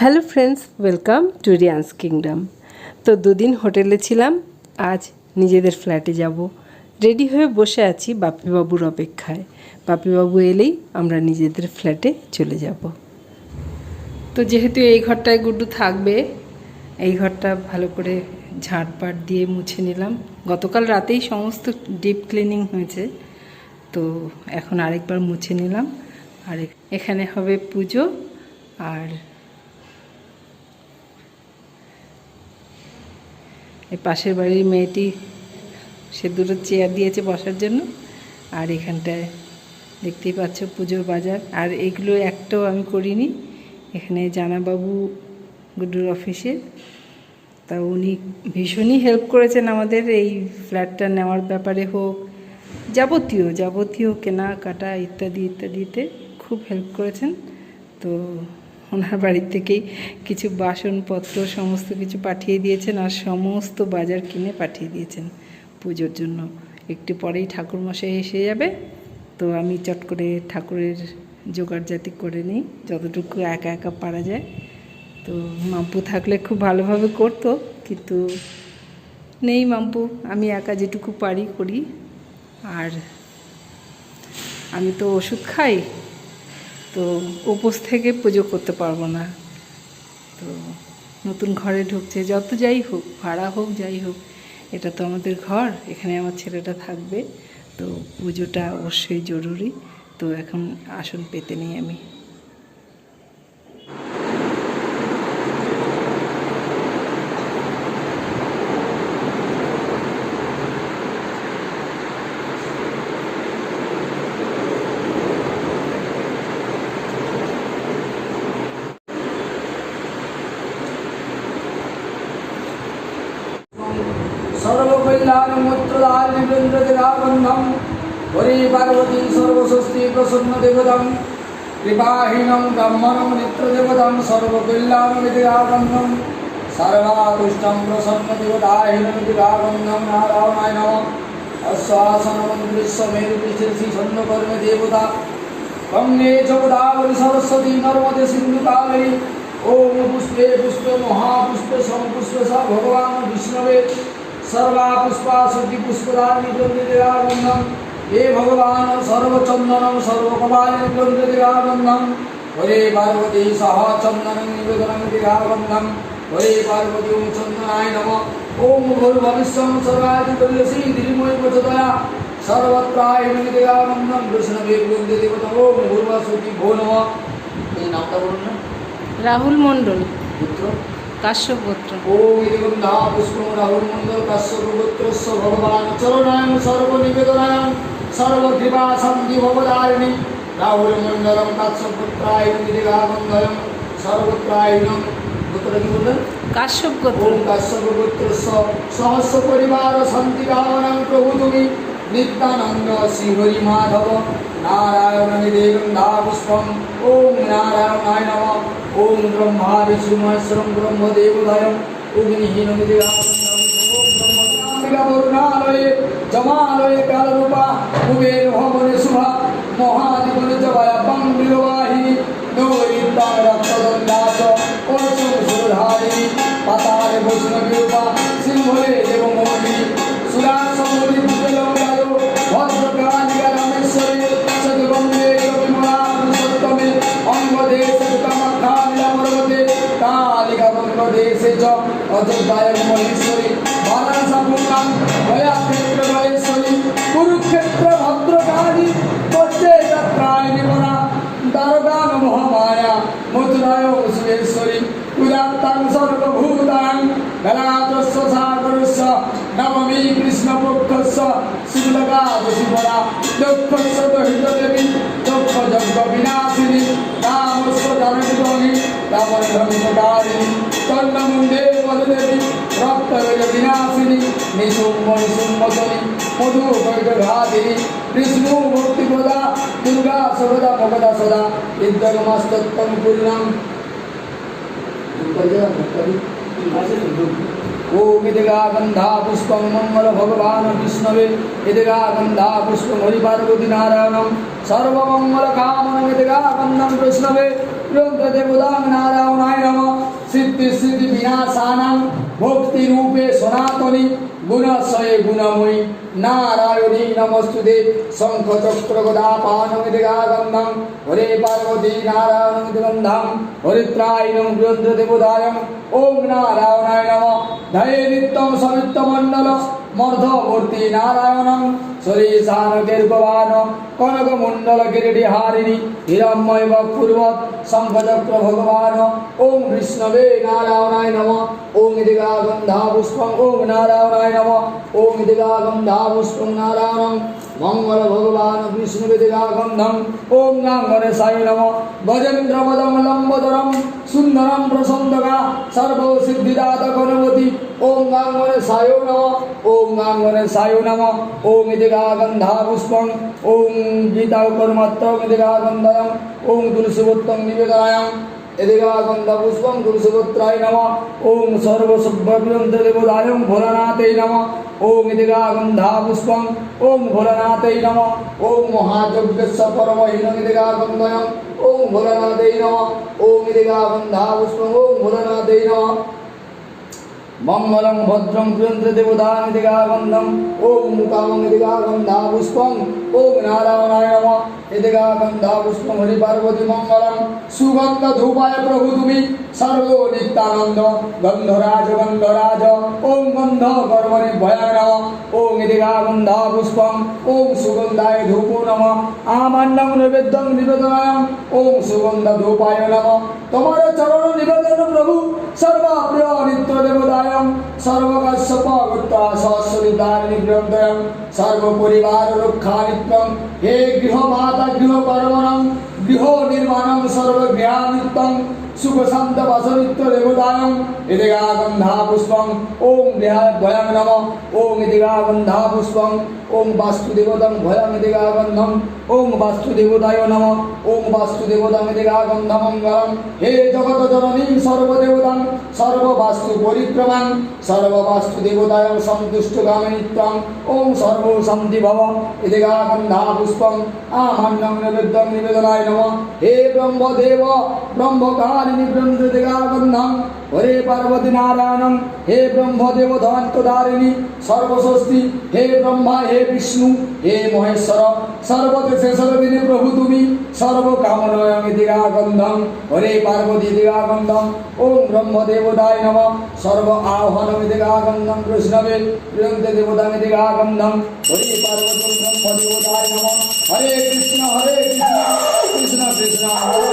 Hello friends, welcome to Ryan's Kingdom. তো দুদিন হোটেলে ছিলাম, আজ নিজেদের ফ্ল্যাটে যাব। রেডি হয়ে বসে আছি বাপিবাবুর অপেক্ষায়। বাপিবাবু এলেই আমরা নিজেদের ফ্ল্যাটে চলে যাব। তো যেহেতু এই ঘরটায় গুড্ডু থাকবে, এই ঘরটা ভালো করে ঝাঁটপাট দিয়ে মুছে নিলাম। গতকাল রাতেই সমস্ত ডিপ ক্লিনিং হয়েছে, তো এখন আরেকবার মুছে নিলাম। আর এখানে হবে পুজো আর এই পাশের বাড়ির মেয়েটি, সে দুটো চেয়ার দিয়েছে বসার জন্য। আর এখানটায় দেখতেই পাচ্ছ পুজোর বাজার। আর এগুলো একটাও আমি করিনি। এখানে জানাবাবু গুড্ডুর অফিসে তা উনি ভীষণই হেল্প করেছেন আমাদের এই ফ্ল্যাটটা নেওয়ার ব্যাপারে হোক, যাবতীয় যাবতীয় কেনাকাটা ইত্যাদি, ইত্যাদিতে খুব হেল্প করেছেন। তো ওনার বাড়ির থেকেই কিছু বাসনপত্র, সমস্ত কিছু পাঠিয়ে দিয়েছেন আর সমস্ত বাজার কিনে পাঠিয়ে দিয়েছেন পুজোর জন্য। একটু পরেই ঠাকুরমশাই এসে যাবে, তো আমি চট করে ঠাকুরের জোগাড় জাতি করে নিই, যতটুকু একা একা পারা যায়। তো মাম্পু থাকলে খুব ভালোভাবে করতো, কিন্তু নেই মাম্পু, আমি একা যেটুকু পারি করি। আর আমি তো ওষুধ খাই তো উপোস থেকে পুজো করতে পারব না। তো নতুন ঘরে ঢুকছে, যত যাই হোক, ভাড়া হোক, যাই হোক, এটা তো আমাদের ঘর, এখানে আমার ছেলেটা থাকবে। তো পুজোটা অবশ্যই জরুরি। তো এখন আসন পেতে নেই আমি। হরি পার্বতী সর্বস্বস্তি প্রসন্ন দেবতম, কৃপাহীনম ব্রহ্মণম নিত্যদেবতম সর্বকল্যাণমিদিরাবন্ধম সর্বাদুষ্টম প্রসন্ন দেবতাহীনমিদিরাবন্ধম নারায়ণায় নম। অশ্বাসনমন্ত্রিস্ব মেরুপৃষ্ঠি ছন্দকর্মে দেবতা, গঙ্গে চ গোদাবরী সরস্বতী নর্মদে সিন্ধু কাবেরী ওম পুষ্পে পুষ্পে মহাপুষ্পে সমপুষ্পে স ভগবান বিষ্ণবে সর্বা পুষ্পা সতি পুষ্পদানি বন্দনাবন্ধম হে ভগবান সর্বচন্দনম সর্বকপালি বন্দনাবন্ধম হরে পার্বতী সহ চন্দনম নিবেদনম দিরাবন্ধম হরে পার্বতী ওম চন্দনায় নম। ওম ভূর্ভবিষ্যম সর্বাদি তুল্যসী দিরিময় প্রচোদয়া সর্বত্রায় নিবেদনাবন্ধম বৈষ্ণবে বন্দে দেবতা ওম ভূর্ভসতি ভো নম। এই নামটা বলুন না। রাহুল মণ্ডল। পুত্র? কাশ্যপ গোত্র ওম ইদং দা পুষ্পম রাহুল মণ্ডল কাশ্যপ ভগবান চরণায়ন সর্বনিবেদনায়ন সর্বকৃপা সন্ধি ভবদারিণী রাহুল মণ্ডলম কাশ্যপ পুত্রায় নিদিগাবন্ধয়ম সর্বত্রায়ণ পুত্র কি বললেন কাশ্যপ ওম কাশ্যপ গোত্রস্য সহস্র পরিবার শান্তি কামনাং প্রভু তুমি নিত্যানন্দ শ্রীহরি মাধব নারায়ণ নিদেবং দা ওম নারায়ণায় নম ওম ব্রহ্মা বিষ্ণু মহেশ্বরম ব্রহ্মদেবদয়ম অগ্নিহীন বরুণালয়ে জমালয়ে কালরূপা, কুবের ভবনে শুভা মহাদিবনে জবায়া বাহিনী নৈরিতা রক্তদণ্ডাচ পরশুম সুরধারিণী পাতালে বৈষ্ণবী রূপা সিংহলে দেবমোহিনী সুরাসমরি ভূপেলঙ্গারো ভদ্রকালিকা রামেশ্বরী সদবঙ্গে কবিমলা পুরুষোত্তমে অঙ্গদেশে কামাখ্যামিলামরবতে কালিকা বঙ্গদেশে চ, অযোধ্যায় মহেশ্বরী কৃষ্ণপক্ষস্য শিবলকাদশিবরা দক্ষস্য দহিত দেবী দক্ষ যজ্ঞ বিনাশিনী রামস্য জানকী রামধর্মকারিণী কর্ণমুণ্ডে পদদেবী রক্তবেগ বিনাশিনী নিশুম্ভ নিশুম্ভনী মধু বৈদঘাতিনী বিষ্ণু ভক্তিপদা দুর্গা সর্বদা মগদা সদা বিদ্যগমস্তত্তম পূর্ণম। ओम इदिगा गंधा पुष्पम मंगल भगवान विष्णवे इदिगा गंधा पुष्पम हरि पार्वती नारायणम सर्वमंगल कामनम इदिगा गंधम विष्णवे ग्रंथ देवदांग नारायणाय नम सिद्धि सिद्धि विनाशानम भक्ति रूपे सनातनी শঙ্খ চক্র গদা পানমিতি গাগন্ধম হরে পার্বতী নারায়ণ গন্ধম হরিত্রায়ণম গ্রন্থ দেবদায়ম ওম নারায়ণায় নম। ধয়ে নিত্যম সমিত্ত মণ্ডল মর্ধমূর্তি নারায়ণম সরিষান দীর্ঘবান কনক মণ্ডল গিরিডি হারিণী হিরণ্ময় পূর্বত শঙ্খচক্র ভগবান ওং বিষ্ণবে নারায়ণায় নম ওং দিগা গন্ধা পুষ্পং ওং নারায়ণায় নম ওং দিগা গন্ধা পুষ্পং নারায়ণং মঙ্গল ভগবান বিষ্ণু দিগা গন্ধম ওম গাঙ্গনে সাই নম। গজেন্দ্র মদম লম্বদরম। সুন্দরম প্রসন্দগা সর্ব সিদ্ধিদাত গণপতি ওম গাঙ্গনে সায়ো নম। ওম গাঙ্গনে সায়ো নম। ওম দিগা গন্ধা পুষ্পং। ওম গীতা কর্মত্র দিগা গন্ধম ওম তুলসীবুত্তম নিবেদনায়ম। এদিগা গন্ধ পুষ্পং তুলসীপুত্রায় নম। ওম সর্বসুভ্রন্ত দেবদায়ং ভোলানাথৈ নম। ওম এদিগা গন্ধা পুষ্পং ওম ভোলানাথৈ নম। ॐ মহাযজ্ঞস্য পরমহীন এদিগা গন্ধয়ং ওম ভোলানাথৈ নম। ওম এদিগা গন্ধা পুষ্পং ওম ভোলানাথৈ নম মঙ্গলং ভদ্রং প্রিয়ন্ত্র দেবদান দিগা গন্ধম ওম মুকামং দিগা গন্ধা পুষ্পং, ওম নারায়ণায় নম। এদিগা গন্ধা পুষ্পং হরি পার্বতী মঙ্গলম সুগন্ধ ধূপায় প্রভু তুমি, সর্ব নিত্যানন্দ, গন্ধরাজ গন্ধরাজ। ওম গন্ধ কর্মণি ভয়ায় নম। ওম এদিগাগন্ধা পুষ্পং, ওম সুগন্ধায় ধূপ নম। আমান্নং নৈবেদ্যং নিবেদনায়, ওম সুগন্ধ ধূপায় নম। তোমার চরণ নিবেদন প্রভু। সর্বপ্রিয় নিত্য দেবদায়ং সর্বকাশ্যপ গুপ্তা সহস্রিতারিণী গ্রন্থয়ং সর্বপরিবার রক্ষা নিত্যং হে গৃহমাতা গৃহকর্মণং গৃহ নির্মাণং সর্বগৃহানিত্যং সুখ শান্ত বাসনিত্য দেবদায়ং ইদিগা গন্ধা পুষ্পং ওম ভয়াং নম ওম ইদিগা গন্ধা পুষ্পং ওম বাস্তুদেবতং ভয়াং ইদিগা গন্ধম ওম বাস্তুদেবতায় নম, ওম বাস্তুদেবতাং ইদিগা গন্ধমঙ্গলম হে জগত জননী সর্বদেবতাং সর্ববাস্তু পরিক্রমাং সর্ববাস্তু দেবতায় সন্তুষ্ট গামিনিত্যং ওম সর্ব শান্তি ভব ইদিগা গন্ধা পুষ্পং আমান্যং নিবেদ্যং নিবেদনায় নম। হে ব্রহ্মদেব ব্রহ্মকারিণী ব্রহ্মদিগা গন্ধম হরে পার্বতী নারায়ণং হে ব্রহ্মদেব ধন্তদারিণী সর্বস্বস্তি, হে ব্রহ্মা, হে বিষ্ণু, হে মহেশ্বর সর্বদেশে প্রভু তুমি সর্বকামনয়ং দিগা গন্ধম হরে পার্বতী দিগা গন্ধম ওম ব্রহ্মদেবতায় নম, সর্ব আহ্বানং দিগা গন্ধম কৃষ্ণবে প্রিয়ন্তে দেবতাং দিগা গন্ধম হরে পার্বতী ব্রহ্মদেবতায় নম, হরে কৃষ্ণ হরে কৃষ্ণ কৃষ্ণ কৃষ্ণ, হরে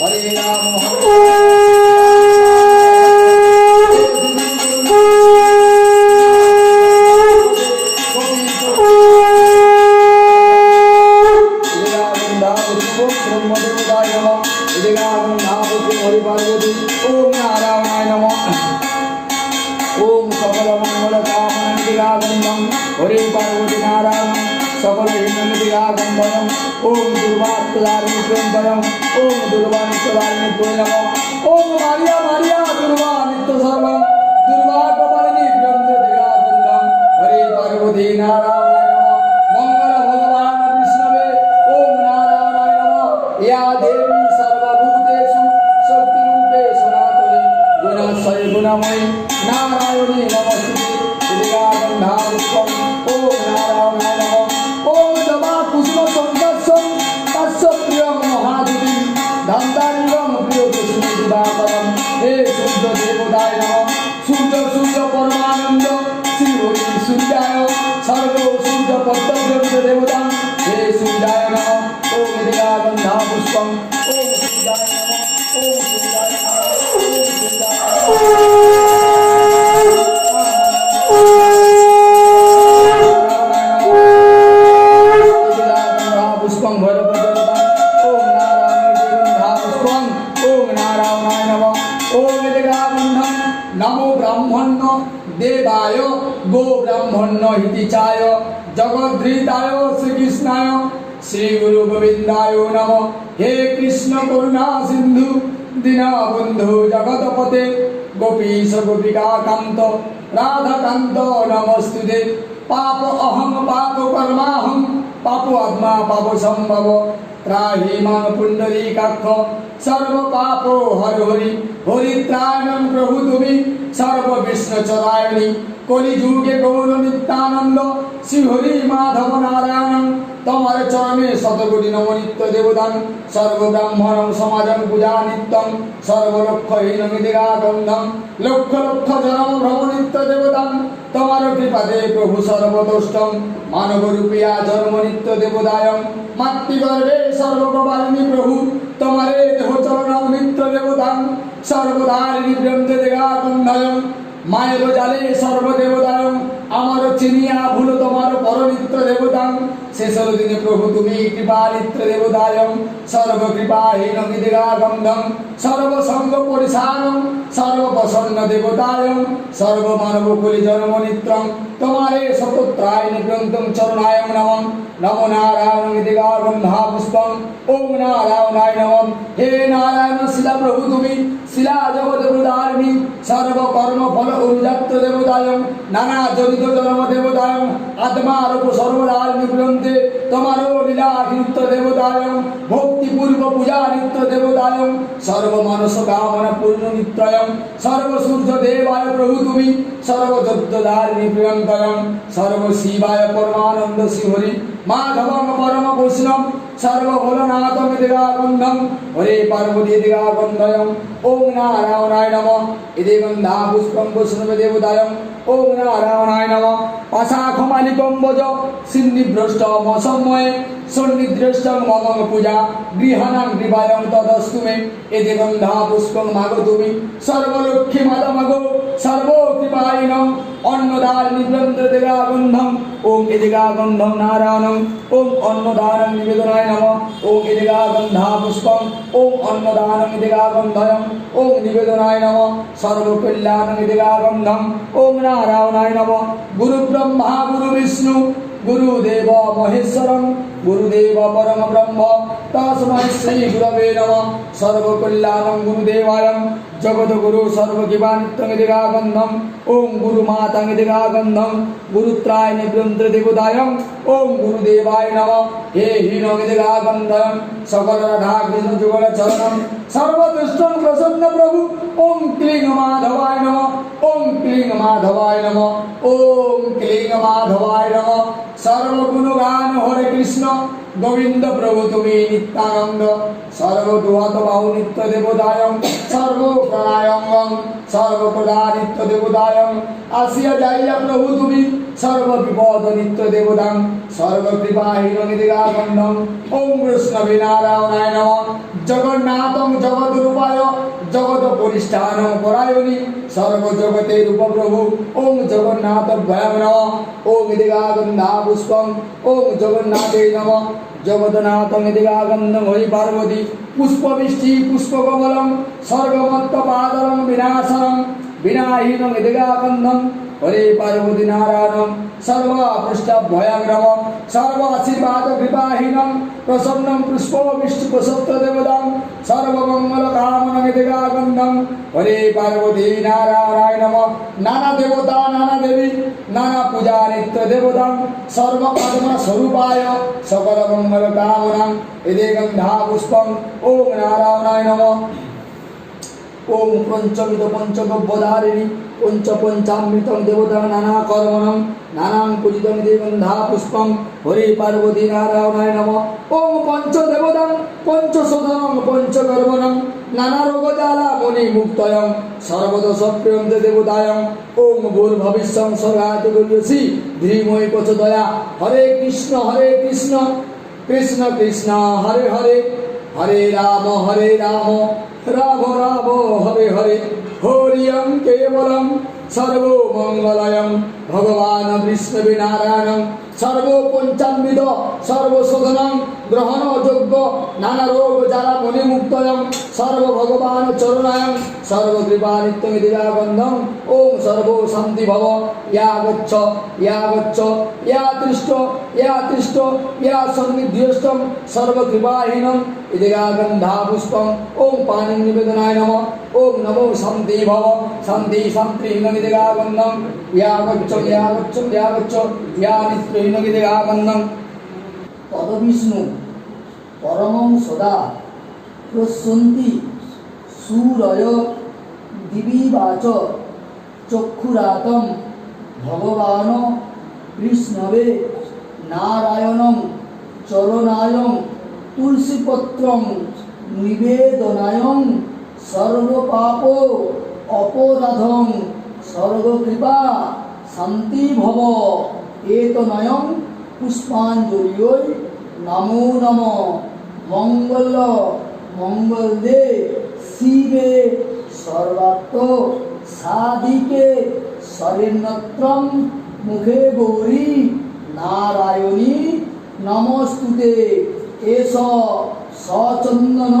হরে রাম, হরে হরে পার্বতী, নারায়ণ, সকল হিন্দন দিগাগন্ধম ওম দুর্বাত্মদারিণী গ্রন্থয়ম ওম দুর্বানিত্যদারিণী নম ওম মারিয়া মারিয়া দুর্বা নিত্য সর্বম দুর্বা কপালিনী গ্রন্থ দিগাগন্ধম হরে পার্বতী, নারায়ণ মঙ্গল ভগবান বিষ্ণবে ব্রাহ্মণ্য দেবায়, গো ব্রাহ্মণ্য হিতিচায় জগদ্ধৃতায়, শ্রীকৃষ্ণায় শ্রী গুরু গোবিন্দায় নম। হে কৃষ্ণ করুণা সিন্ধু, দীনবন্ধু জগৎপতে গোপীশ গোপিকা কান্ত রাধাকান্ত নমস্তুতে। পাপ অহং পাপ কর্মাহং পাপ আত্মা, পাপ সম্ভব। ত্রাহি মাং পুণ্ডরীকাক্ষ সর্ব পাপ হর হরি হরিত্রায়ণ প্রভু তুমি সর্ব বিষ্ণু চরায়ণী কলিযুগে গৌর নিত্যানন্দ শ্রী হরি মাধব নারায়ণ তোমার চরণে শতকোটি নম নিত্য দেবদান সর্ব ব্রাহ্মণ সমাজম পূজা নিত্যম সর্বলক্ষ হীনমিদিগা গন্ধম লক্ষ লক্ষ জনম ভ্রম নিত্য দেবদান, তোমার কৃপাতে প্রভু সর্বতোষ্টম মানব রূপিয়া জন্ম নিত্য দেবদায়ম, মাতৃগর্ভে সর্বগবালিনী প্রভু, তোমারে দেহ চরণ নিত্য দেবতাং সর্বদারিণী ব্রহ্মে দেগা গন্ধয়ম মায়ের জালে সর্বদেবতায়ম আমার চিনিয়া ভুল তোমার পরনিত্য দেবতাং শেষর দিনে প্রভু, তুমি কৃপালিত্র দেবতায়ম। সর্বকৃপাহীন বিদেগা গন্ধম সর্বসঙ্গ পরিসারম। সর্বপ্রসন্ন দেবতায়ম। সর্বমানব কুলি জন্ম নিত্যম তোমারে সতত্রায়ণী গ্রন্থম চরণায়ম নমঃ। নমো নারায়ণ দিগা গন্ধা পুষ্পম ওম নারায়ণায় নমঃ। হে নারায়ণ শিলা প্রভু তুমি। শিলা জগৎ সর্বকর্ম ফল অনুজাত দেবতায়ম। নানা জনিত জন্ম দেবতায়ম আত্মা রূপ সর্বদারিণী গ্রন্থে তোমারও লীলা নিত্য দেবতায়ম ভক্তি পূর্ব পূজা নিত্য দেবতায়ম সর্বমানস কামনা পূর্ণ নিত্যয়ম সর্বসূর্য দেবায় সর্বশিবায় পরমানন্দ শিহরি। মাধবং পরম বৈষ্ণব সর্বভোলনাথ দিগাগন্ধম হরে পার্বতী দিগাগন্ধয়ম ওম নারায়ণায় নম। ইতি গন্ধা পুষ্পম বৈষ্ণব দেবতায়ম। ওম নারায়ণায় নম। পাশাখমালিকম বজ সিন্নিভ্রষ্ট মসময়ে সন্নিদৃষ্টং মম পূজা গৃহাণাং গৃহায়ং তদস্তু মে। এতে গন্ধা পুষ্পং মাগো তুমি, সর্বলক্ষ্মী মাতা মাগো সর্বকৃপায়িনম অন্নদারিণী গ্রন্থ দিগাগন্ধম ওম ইদিগাগন্ধম নারায়ণম ওম অন্নদানং নিবেদনায় নম। ওম ইদিগাগন্ধা পুষ্পম ওম অন্নদানং ইদিগাগন্ধয়ম ওম নিবেদনায় নম। সর্বকল্যাণং ইদিগাগন্ধম ওম নারায়ণায় নম। গুরু ব্রহ্মা গুরু বিষ্ণু গুরুদেব মহেশ্বরম গুরুদেব পরম ব্রহ্ম তস্মৈ শ্রী গুরবে নম সর্বকল্যাণং গুরুদেবায়ং জগদ্গুরু সর্বকিবানিত্যমিদিগাগন্ধম ওম গুরুমাতামিদিগাগন্ধম গুরুত্রায় নিবৃন্দ্র দেবদায়ং ওম গুরুদেবায় নম হে হীনমিদিগাগন্ধম সকল রাধা কৃষ্ণ যুগল চরণম সর্বদুষ্টং প্রসন্ন প্রভু ওম ক্লিং মাধবায় নম ওম সর্বগুণগান হরে কৃষ্ণ গোবিন্দ প্রভু তুমি নিত্যানন্দ। সর্বদুয়াত বাহু নিত্য দেবদায়ং সর্বপ্রণায়ঙ্গম সর্বপ্রদা নিত্য আসিয়া যাইয়া প্রভু তুমি সর্ববিপদ নিত্য দেবদাং সর্বকৃপাহীন নিদিগাগন্ধম ওম কৃষ্ণবে নারায়ণায় নম। জগন্নাথং জগদ্রূপায় জগৎ পরিষ্ঠান পরায়ণী সর্বজগতের উপপ্রভু ওম জগন্নাথ ভয়াম নম ওম দিগাগন্ধা পুষ্পম ওম জগন্নাথে নম। জগন্নাথ দিগাগন্ধম হরি পার্বতী, পুষ্পবৃষ্টি পুষ্পকমলম স্বর্গমত্ত পাদরম বিনাশনম বিনাহীন দিগাগন্ধম হরে পার্বতী নারায়ণম সর্বপৃষ্ঠ ভয়াগ্রম সর্ব আশীর্বাদ কৃপাহীনম প্রসন্নম পুষ্প বিষ্ণু প্রসত্ত দেবদম সর্বমঙ্গল কামন দিগাগন্ধম হরে পার্বতী নারায়ণায় নম নানা দেবতা নানা দেবী নানা পূজা নিত্য দেবতাম সর্বকর্ম সকল মঙ্গল এদে গন্ধা পুষ্পম ওম নারায়ণায় নম ওম পঞ্চমিত পঞ্চগব্যধারিণী পঞ্চ পঞ্চামৃতম দেবতা নানা কর্মণম নানাং পূজিতম দেবন্ধা পুষ্পম হরে পার্বতী নারায়ণায় নম। ওম পঞ্চ দেবতাং পঞ্চশোধনং পঞ্চকর্মণম নানা রোগ জ্বালা মণি মুক্তয়ং সর্বদোষ প্রিয়ম দেবতায়ং। ওম ভূর ভবিষ্যং স্বর্গাত গরিয়সি ধীময় প্রচোদয়া হরে কৃষ্ণ হরে কৃষ্ণ। কৃষ্ণ কৃষ্ণ, হরে হরে। হরে রাম হরে রাম। রাম রাম হরে হরে। হরিয়ম কেবলম সর্বমঙ্গলয়ম। ভগবান বিষ্ণবী নারায়ণম সর্বপঞ্চামৃত সর্বশোধনম গ্রহণযোগ্য নানা রোগ যারা মণিমুক্তয়ম সর্বভগবান চরণায়ম সর্বকৃপা নিত্যমিদিরাবন্ধম ওম সর্ব শান্তি ভব, ইয়া গচ্ছ ইয়া গচ্ছ, ইয়া তৃষ্ট ইয়া তৃষ্ট ইয়া সন্নিধিষ্টম সর্বকৃপাহীনম ইদিগাগন্ধা পুষ্পম ওম পানি নিবেদনায় নম, ওম নমো শান্তি ভব, শান্তি শান্তিহীনমিদিগাগন্ধম ইয়া গচ্ছ ইয়া গচ্ছ ইয়া গচ্ছ, ইয়া নিত্যহীনমিদিগাগন্ধম তদবিষ্ণু পরমং সদা। প্রসন্তি সুরয় দিবিবাচ চক্ষুরাতম ভগবান কৃষ্ণবে নারায়ণং চরণায়ং তুলসীপত্রং নিবেদনায়ং সর্বপাপ অপরাধং সর্বকৃপা শান্তি ভব এতনয়ং পুষ্পাঞ্জলিয় নমো নম। মঙ্গল মঙ্গল দে, শিবে সর্বাত্ম সাদিকে শরণ্যত্রম মুখে গৌরী, নারায়ণী নমস্তুতে। এস, সচন্দন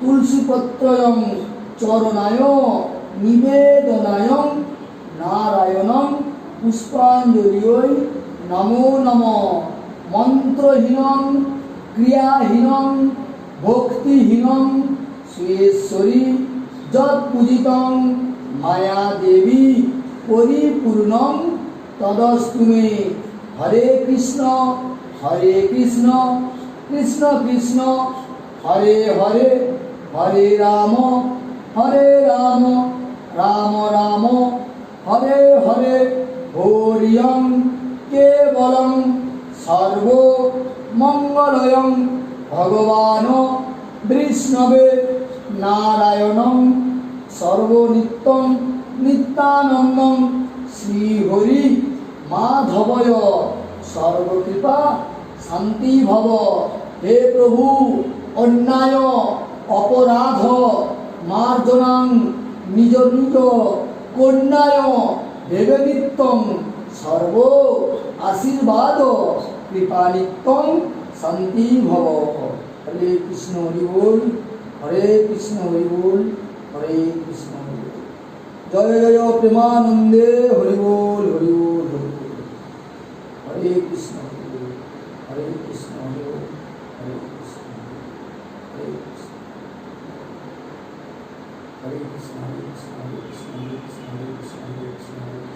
তুলসীপত্রয়ং চরণায়, নিবেদনায় নারায়ণং পুষ্পাঞ্জলিয়, নমো নম। মন্ত্রহীনং ক্রিয়াহীনং ভক্তিহীনং সুয়েশ্বরী যৎপূজিতং মায়া দেবী পরিপূর্ণং তদস্তু মে। হরে কৃষ্ণ হরে কৃষ্ণ কৃষ্ণ কৃষ্ণ, হরে হরে হরে রাম হরে রাম রাম রাম, হরে হরে, হরিয়ং, কেবলং, সর্ব মঙ্গলয়ং ভগবান বিষ্ণবে নারায়ণং সর্বনিত্যং নিত্যানন্দং শ্রীহরি মাধবয় সর্বকৃপা শান্তি ভব হে প্রভু, অন্যায়, অপরাধ, মার্জনাং, নিজ নিজ কন্যায় নিত্যং সর্ব আশীর্বাদ। কৃপানিত্যং শান্তি ভব হরে কৃষ্ণ হরি বল হরে কৃষ্ণ হরি বল হরে কৃষ্ণ হরি বল জয় জয় প্রেমানন্দে হরি বল হরি বল হরি বল হরে কৃষ্ণ হরি বল হরে কৃষ্ণ হরি বল হরে কৃষ্ণ হরে কৃষ্ণ হরে কৃষ্ণ হরে কৃষ্ণ হরে কৃষ্ণ হরে কৃষ্ণ হরে কৃষ্ণ হরে কৃষ্ণ হরে কৃষ্ণ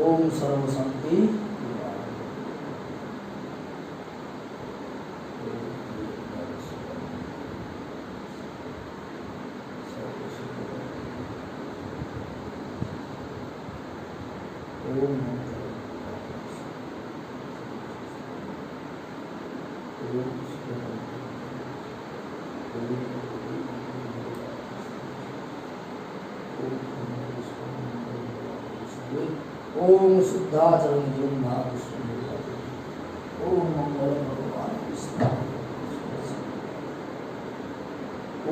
ओम सर्वशक्ति ओम शुद्धाचरण जीवन ओम मंगल भगवान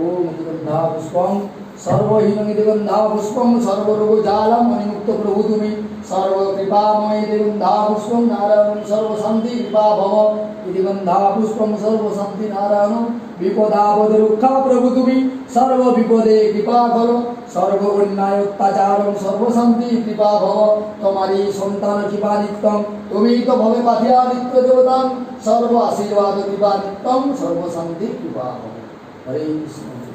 ओम निगंधा पुष्पम सर्वहीन निगंधा पुष्पम सर्वरोग जालम अनिमुक्त प्रभु तुमी सर्व कृपामय निगंधा पुष्पम, नारायण सर्व शांति कृपा भव निगंधा पुष्पम सर्व शांति नारायण বিপদাবদ রক্ষা প্রভু তুমি, সর্ব বিপদে কৃপা করো, সর্ব অন্যায় অত্যাচারম সর্বশান্তি কৃপা ভব তোমারই সন্তান কৃপা নিত্যম তুমি তো ভবে পাঠিয়া নিত্য দেবতাম, সর্ব আশীর্বাদ কৃপা নিত্যম সর্বশান্তি কৃপা ভব হরে কৃষ্ণ।